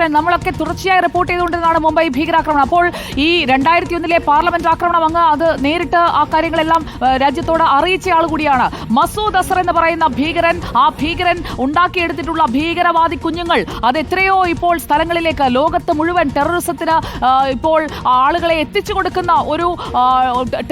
ഉണ്ണിബാലകൃഷ്ണൻ നമ്മളൊക്കെ തുടർച്ചയായി റിപ്പോർട്ട് ചെയ്തുകൊണ്ടിരുന്നതാണ് മുംബൈ ഭീകരാക്രമണം. അപ്പോൾ ഈ രണ്ടായിരത്തി ഒന്നിലെ പാർലമെന്റ് ആക്രമണം അങ്ങ് അത് നേരിട്ട് ആ കാര്യങ്ങളെല്ലാം രാജ്യത്തോട് അറിയിച്ച ആൾ കൂടിയാണ്. മസൂദ് അസർ എന്ന് പറയുന്ന ഭീകരൻ ആ ഭീകരൻ ഉണ്ടാക്കിയെടുത്തിട്ടുള്ള ഭീകരവാദി കുഞ്ഞുങ്ങൾ അത് എത്രയോ ഇപ്പോൾ സ്ഥലങ്ങളിലേക്ക് ലോകത്ത് മുഴുവൻ ടെററിസത്തിന് ഇപ്പോൾ ആളുകളെ എത്തിച്ചു കൊടുക്കുന്ന ഒരു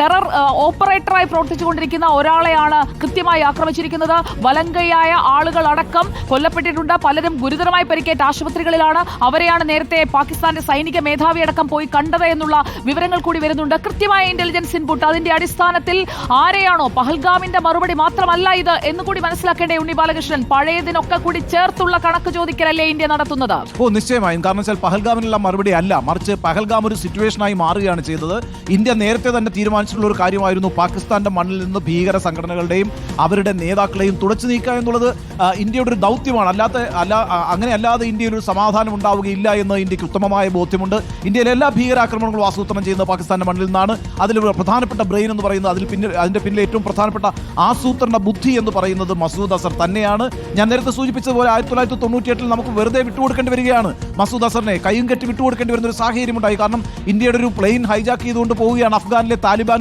ടെറർ ഓപ്പറേറ്ററായി പ്രവർത്തിച്ചുകൊണ്ടിരിക്കുന്ന ഒരാളെയാണ് കൃത്യമായി ആക്രമിച്ചിരിക്കുന്നത്. വലങ്കയായ ആളുകൾ അടക്കം കൊല്ലപ്പെട്ടിട്ടുണ്ട്. പലരും ഗുരുതരമായി പരിക്കേറ്റ ആശുപത്രികളിലാണ്. അവരെയാണ് നേരത്തെ പാകിസ്ഥാന്റെ സൈനിക മേധാവി അടക്കം പോയി കണ്ടത് എന്നുള്ള വിവരങ്ങൾ കൂടി വരുന്നുണ്ട്. കൃത്യമായ ഇന്റലിജൻസ് ഇൻപുട്ട് അതിന്റെ അടിസ്ഥാനത്തിൽ ആരെയാണോ പഹൽഗാമിന്റെ മറുപടി മാത്രമല്ല ഇത് എന്ന് കൂടി മനസ്സിലാക്കേണ്ടേ ഉണ്ണി ബാലകൃഷ്ണൻ. പഴയതിനൊക്കെ കൂടി ചേർത്തുള്ള കണക്ക് ചോദിക്കലല്ലേ ഇന്ത്യ നടത്തുന്നത്? ഓ നിശ്ചയമായും. കാരണം വെച്ചാൽ പഹൽഗാമിനുള്ള മറുപടി അല്ല. മറിച്ച് പഹൽഗാം ഒരു സിറ്റുവേഷനായി മാറുകയാണ് ചെയ്തത്. ഇന്ത്യ നേരത്തെ തന്നെ തീരുമാനിച്ചിട്ടുള്ള ഒരു കാര്യമായിരുന്നു പാകിസ്ഥാന്റെ മണ്ണിൽ നിന്ന് ഭീകര സംഘടനകളുടെയും അവരുടെ നേതാക്കളെയും തുടച്ചു നീക്കുക എന്നുള്ളത്. ഇന്ത്യയുടെ ഒരു ദൗത്യമാണ്. അല്ലാത്ത അല്ല അങ്ങനെ അല്ലാതെ ഇന്ത്യയിൽ ഒരു സമാധാനം ഉണ്ടാവുകയില്ല എന്ന് ഇന്ത്യയ്ക്ക് ഉത്തമമായ ബോധ്യമുണ്ട്. ഇന്ത്യയിലെ എല്ലാ ഭീകരാക്രമണങ്ങളും ആസൂത്രണം ചെയ്യുന്നത് പാകിസ്ഥാന്റെ മണ്ണിൽ നിന്നാണ്. അതിൽ പ്രധാനപ്പെട്ട ബ്രെയിൻ എന്ന് പറയുന്നത് അതിൽ പിന്നിൽ അതിന്റെ പിന്നിൽ ഏറ്റവും പ്രധാനപ്പെട്ട ആസൂത്രണ ബുദ്ധി എന്ന് പറയുന്നത് മസൂദ് അസർ തന്നെയാണ്. ഞാൻ നേരത്തെ സൂചിപ്പിച്ചതുപോലെ ആയിരത്തി തൊള്ളായിരത്തി തൊണ്ണൂറ്റിയെട്ടിൽ നമുക്ക് വെറുതെ വിട്ടുകൊടുക്കേണ്ടി വരികയാണ്. മസൂദ് അസറിനെ കൈയും കെട്ടി വിട്ടുകൊടുക്കേണ്ടി വരുന്ന ഒരു സാഹചര്യം ഉണ്ടായി കാരണം ഇന്ത്യയുടെ ഒരു പ്ലെയിൻ ഹൈജാക്ക് ചെയ്തുകൊണ്ട് പോവുകയാണ് അഫ്ഗാനിലെ താലിബാൻ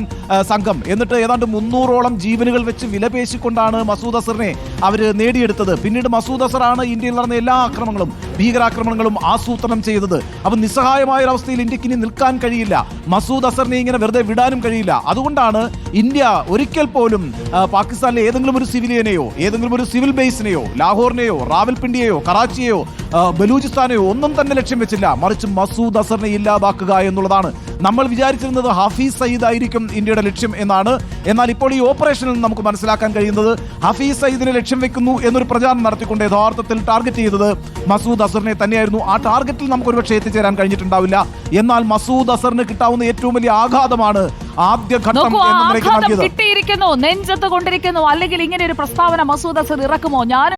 സംഘം. എന്നിട്ട് ഏതാണ്ട് മുന്നൂറോളം ജീവനുകൾ വെച്ച് വിലപേശിക്കൊണ്ടാണ് മസൂദ് അസറിനെ അവർ നേടിയെടുത്തത്. പിന്നീട് മസൂദ് അസറാണ് ഇന്ത്യയിൽ നടന്ന എല്ലാ ആക്രമണങ്ങളും ഭീകരാക്രമണങ്ങളും ആസൂത്രണം ചെയ്തത്. അപ്പം നിസ്സഹായമായ ഒരവസ്ഥയിൽ ഇന്ത്യയ്ക്ക് ഇനി നിൽക്കാൻ കഴിയില്ല. മസൂദ് അസറിനെ ഇങ്ങനെ വെറുതെ വിടാനും കഴിയില്ല. അതുകൊണ്ടാണ് ഇന്ത്യ ഒരിക്കൽ പോലും പാകിസ്ഥാനിലെ ഏതെങ്കിലും ഒരു സിവിലിയനെയോ ഏതെങ്കിലും ഒരു സിവിൽ ബേസിനെയോ ലാഹോറിനെയോ റാവൽപിണ്ടിയെയോ കറാച്ചിയെയോ ബലൂചിസ്ഥാനെയോ ഒന്നും തന്നെ ലക്ഷ്യം വെച്ചില്ല. മറിച്ച് മസൂദ് അസറിനെ ഇല്ലാതാക്കുക എന്നുള്ളതാണ്. നമ്മൾ വിചാരിച്ചിരുന്നത് ഹഫീസ് സയ്യിദ് ആയിരിക്കും ഇന്ത്യയുടെ ലക്ഷ്യം എന്നാണ്. എന്നാൽ ഇപ്പോൾ ഈ ഓപ്പറേഷനിൽ നിന്ന് നമുക്ക് മനസ്സിലാക്കാൻ കഴിയുന്നത് ഹഫീസ് സയ്യിദിനെ ലക്ഷ്യം വെക്കുന്നു എന്നൊരു പ്രചാരണം നടത്തിക്കൊണ്ട് യഥാർത്ഥത്തിൽ ടാർഗറ്റ് ചെയ്തത് മസൂദ് അസറിനെ തന്നെയായിരുന്നു. ആ ടാർഗറ്റിൽ നമുക്ക് ഒരുപക്ഷെ എത്തിച്ചേരാൻ കഴിഞ്ഞിട്ടുണ്ടാവില്ല. എന്നാൽ മസൂദ് അസറിന് കിട്ടാവുന്ന ഏറ്റവും വലിയ ആഘാതമാണ് ആദ്യഘട്ടം കിട്ടിയിരിക്കുന്നു നെഞ്ചത്ത് കൊണ്ടിരിക്കുന്നു. അല്ലെങ്കിൽ ഇങ്ങനെ ഒരു പ്രസ്താവന മസൂദ് അസർ ഇറക്കുമോ? ഞാൻ